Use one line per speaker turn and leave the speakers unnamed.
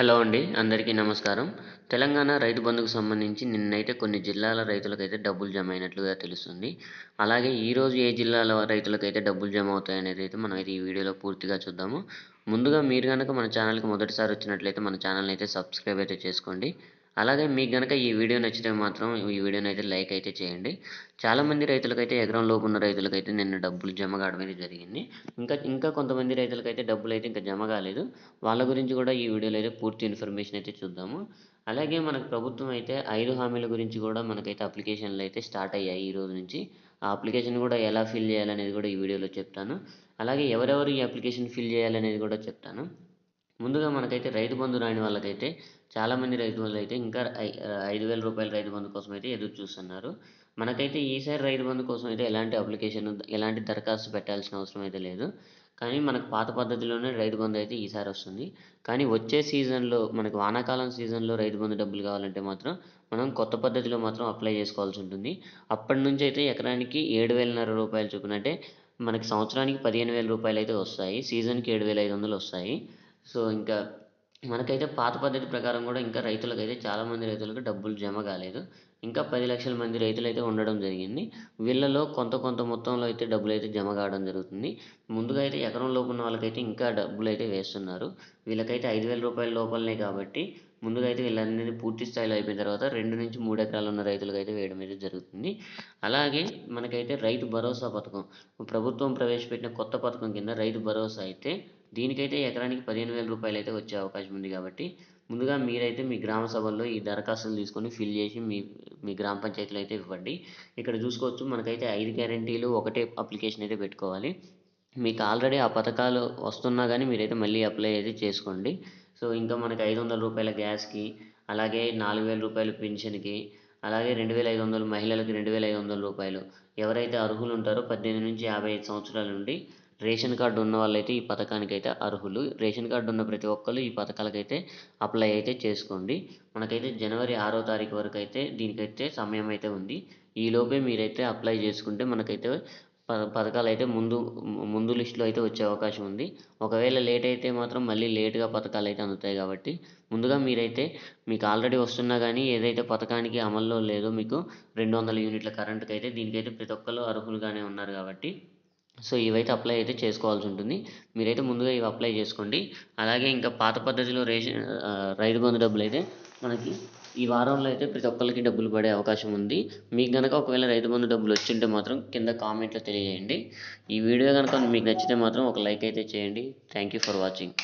Hello అండి అందరికీ నమస్కారం. తెలంగాణ రైతు బంధుకు సంబంధించి నిన్నైతే కొన్ని జిల్లాల రైతులకైతే డబ్బులు జమ అయినట్లుగా తెలుస్తుంది. అలాగే ఈరోజు ఏ జిల్లాల రైతులకైతే డబ్బులు జమ అవుతాయనేది అయితే మనం అయితే ఈ వీడియోలో పూర్తిగా చూద్దాము. ముందుగా మీరు కనుక మన ఛానల్కి మొదటిసారి వచ్చినట్లయితే మన ఛానల్ని అయితే సబ్స్క్రైబ్ అయితే చేసుకోండి. అలాగే మీకు గనక ఈ వీడియో నచ్చితే మాత్రం ఈ వీడియోని అయితే లైక్ అయితే చేయండి. చాలామంది రైతులకైతే ఎకరం లోపు ఉన్న రైతులకైతే నిన్న డబ్బులు జమ కావడం అయితే జరిగింది. ఇంకా ఇంకా కొంతమంది రైతులకైతే డబ్బులు అయితే ఇంకా జమ కాలేదు. వాళ్ళ గురించి కూడా ఈ వీడియోలో అయితే పూర్తి ఇన్ఫర్మేషన్ అయితే చూద్దాము. అలాగే మనకు ప్రభుత్వం అయితే ఐదు హామీల గురించి కూడా మనకైతే అప్లికేషన్లు అయితే స్టార్ట్ అయ్యాయి ఈ రోజు నుంచి. ఆ అప్లికేషన్ కూడా ఎలా ఫిల్ చేయాలనేది కూడా ఈ వీడియోలో చెప్తాను. అలాగే ఎవరెవరు ఈ అప్లికేషన్ ఫిల్ చేయాలనేది కూడా చెప్తాను. ముందుగా మనకైతే రైతు బంధు రాని వాళ్ళకైతే చాలామంది రైతు బంధువులు అయితే ఇంకా ఐదు వేల రూపాయల రైతు బంధు కోసం అయితే ఎదురు చూస్తున్నారు. మనకైతే ఈసారి రైతు బంధు కోసం అయితే ఎలాంటి అప్లికేషన్ ఎలాంటి దరఖాస్తు పెట్టాల్సిన అవసరం అయితే లేదు. కానీ మనకు పాత పద్ధతిలోనే రైతు బంధు అయితే ఈసారి వస్తుంది. కానీ వచ్చే సీజన్లో మనకు వానాకాలం సీజన్లో రైతు బంధు డబ్బులు కావాలంటే మాత్రం మనం కొత్త పద్ధతిలో మాత్రం అప్లై చేసుకోవాల్సి ఉంటుంది. అప్పటి నుంచి అయితే ఎకరానికి ఏడు వేలన్నర రూపాయలు చొప్పున అంటే మనకి సంవత్సరానికి పదిహేను వేల రూపాయలు అయితే వస్తాయి. సీజన్కి ఏడు వేల ఐదు వందలు వస్తాయి. సో ఇంకా మనకైతే పాత పద్ధతి ప్రకారం కూడా ఇంకా రైతులకైతే చాలామంది రైతులకు డబ్బులు జమ కాలేదు. ఇంకా పది లక్షల మంది రైతులు అయితే ఉండడం జరిగింది. వీళ్ళలో కొంత కొంత మొత్తంలో అయితే డబ్బులు అయితే జమ కావడం జరుగుతుంది. ముందుగా అయితే ఎకరం లోపు ఉన్న వాళ్ళకైతే ఇంకా డబ్బులు అయితే వేస్తున్నారు. వీళ్ళకైతే ఐదు వేల రూపాయల లోపలనే కాబట్టి ముందుగా అయితే వీళ్ళందరినీ పూర్తి స్థాయిలో అయిపోయిన తర్వాత రెండు నుంచి మూడు ఎకరాలు ఉన్న రైతులకు అయితే వేయడం అయితే జరుగుతుంది. అలాగే మనకైతే రైతు భరోసా పథకం ప్రభుత్వం ప్రవేశపెట్టిన కొత్త పథకం కింద రైతు భరోసా అయితే దీనికైతే ఎకరానికి పదిహేను వేల రూపాయలు అయితే వచ్చే అవకాశం ఉంది కాబట్టి ముందుగా మీరైతే మీ గ్రామ సభల్లో ఈ దరఖాస్తులు తీసుకొని ఫిల్ చేసి మీ మీ గ్రామ పంచాయతీలో అయితే ఇవ్వండి. ఇక్కడ చూసుకోవచ్చు మనకైతే ఐదు గ్యారెంటీలు ఒకటే అప్లికేషన్ అయితే పెట్టుకోవాలి. మీకు ఆల్రెడీ ఆ పథకాలు వస్తున్నా కానీ మీరైతే మళ్ళీ అప్లై అయితే చేసుకోండి. సో ఇంకా మనకి ఐదు వందల రూపాయల గ్యాస్కి అలాగే నాలుగు వేల రూపాయలు పెన్షన్కి అలాగే రెండు వేల ఐదు వందలు మహిళలకు రెండు వేల ఐదు వందల రూపాయలు. ఎవరైతే అర్హులు ఉంటారో పద్దెనిమిది నుంచి యాభై ఐదు సంవత్సరాల నుండి రేషన్ కార్డు ఉన్న వాళ్ళైతే ఈ పథకానికి అయితే అర్హులు. రేషన్ కార్డు ఉన్న ప్రతి ఒక్కరు ఈ పథకాలకైతే అప్లై అయితే చేసుకోండి. మనకైతే జనవరి ఆరో తారీఖు వరకు అయితే దీనికైతే సమయం అయితే ఉంది. ఈలోపే మీరైతే అప్లై చేసుకుంటే మనకైతే ప పథకాలు అయితే ముందు ముందు లిస్టులో అయితే వచ్చే అవకాశం ఉంది. ఒకవేళ లేట్ అయితే మాత్రం మళ్ళీ లేట్గా పథకాలు అయితే అందుతాయి కాబట్టి ముందుగా మీరైతే మీకు ఆల్రెడీ వస్తున్నా కానీ ఏదైతే పథకానికి అమల్లో లేదో మీకు రెండు వందల యూనిట్ల కరెంటుకి అయితే దీనికైతే ప్రతి ఒక్కరు అర్హులుగానే ఉన్నారు కాబట్టి సో ఇవైతే అప్లై అయితే చేసుకోవాల్సి ఉంటుంది. మీరైతే ముందుగా ఇవి అప్లై చేసుకోండి. అలాగే ఇంకా పాత పద్ధతిలో రేషన్ రైతు బంధు డబ్బులు అయితే మనకి ఈ వారంలో అయితే ప్రతి ఒక్కరికి డబ్బులు పడే అవకాశం ఉంది. మీకు కనుక ఒకవేళ రైతు బంధు డబ్బులు వచ్చింటే మాత్రం కింద కామెంట్లో తెలియజేయండి. ఈ వీడియో కనుక మీకు నచ్చితే మాత్రం ఒక లైక్ అయితే చేయండి. Thank you for watching